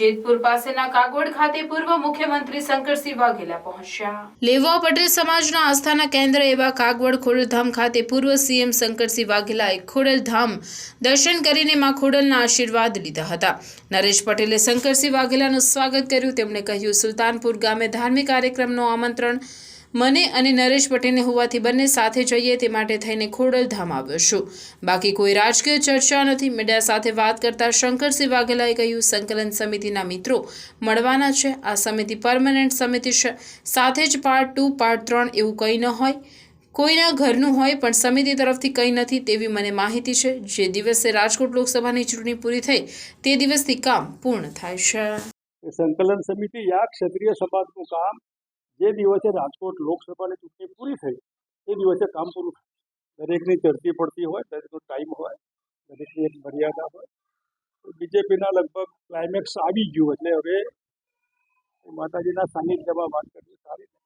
જેતપુર પાસેના કાગોડ ખાતે પૂર્વ મુખ્યમંત્રી શંકરસિંહ વાઘેલા પહોંચ્યા. લેવા પટેલ સમાજના આસ્થાના કેન્દ્ર એવા કાગવડ ખોડલધામ ખાતે પૂર્વ સીએમ શંકરસિંહ વાઘેલાએ ખોડલધામ દર્શન કરીને માં ખોડલના આશીર્વાદ લીધા હતા. નરેશ પટેલે શંકરસિંહ વાઘેલાનું સ્વાગત કર્યું. તેમણે કહ્યું, સુલતાનપુર ગામે ધાર્મિક કાર્યક્રમનું આમંત્રણ મને અને નરેશ પટેલને હોવાથી બંને સાથે જઈએ તે માટે થઈને ખોડલધામ આવ્યો છું. બાકી કોઈ રાજકીય ચર્ચા નથી. મીડિયા સાથે વાત કરતા શંકરસિંહ વાઘેલાએ કહ્યું, સંકલન સમિતિના મિત્રો મળવાના છે. આ સમિતિ પરમનન્ટ સમિતિ છે. સાથે જ પાર્ટ ટુ પાર્ટ ત્રણ એવું કંઈ ન હોય. કોઈના ઘરનું હોય, પણ સમિતિ તરફથી કંઈ નથી તેવી મને માહિતી છે. જે દિવસે રાજકોટ લોકસભાની ચૂંટણી પૂરી થઈ, તે દિવસથી કામ પૂર્ણ થાય છે. સંકલન સમિતિ યા ક્ષત્રિય સમાજનું કામ જે દિવસે રાજકોટ લોકસભાની ચૂંટણી પૂરી થઈ તે દિવસે કામ પૂરું થાય દરેકની ચડતી પડતી હોય, દરેકનો ટાઈમ હોય, દરેકની એક મર્યાદા હોય બીજેપીના લગભગ ક્લાઇમેક્સ આવી ગયું, એટલે હવે માતાજીના સાનિધ્યમાં વાત નથી.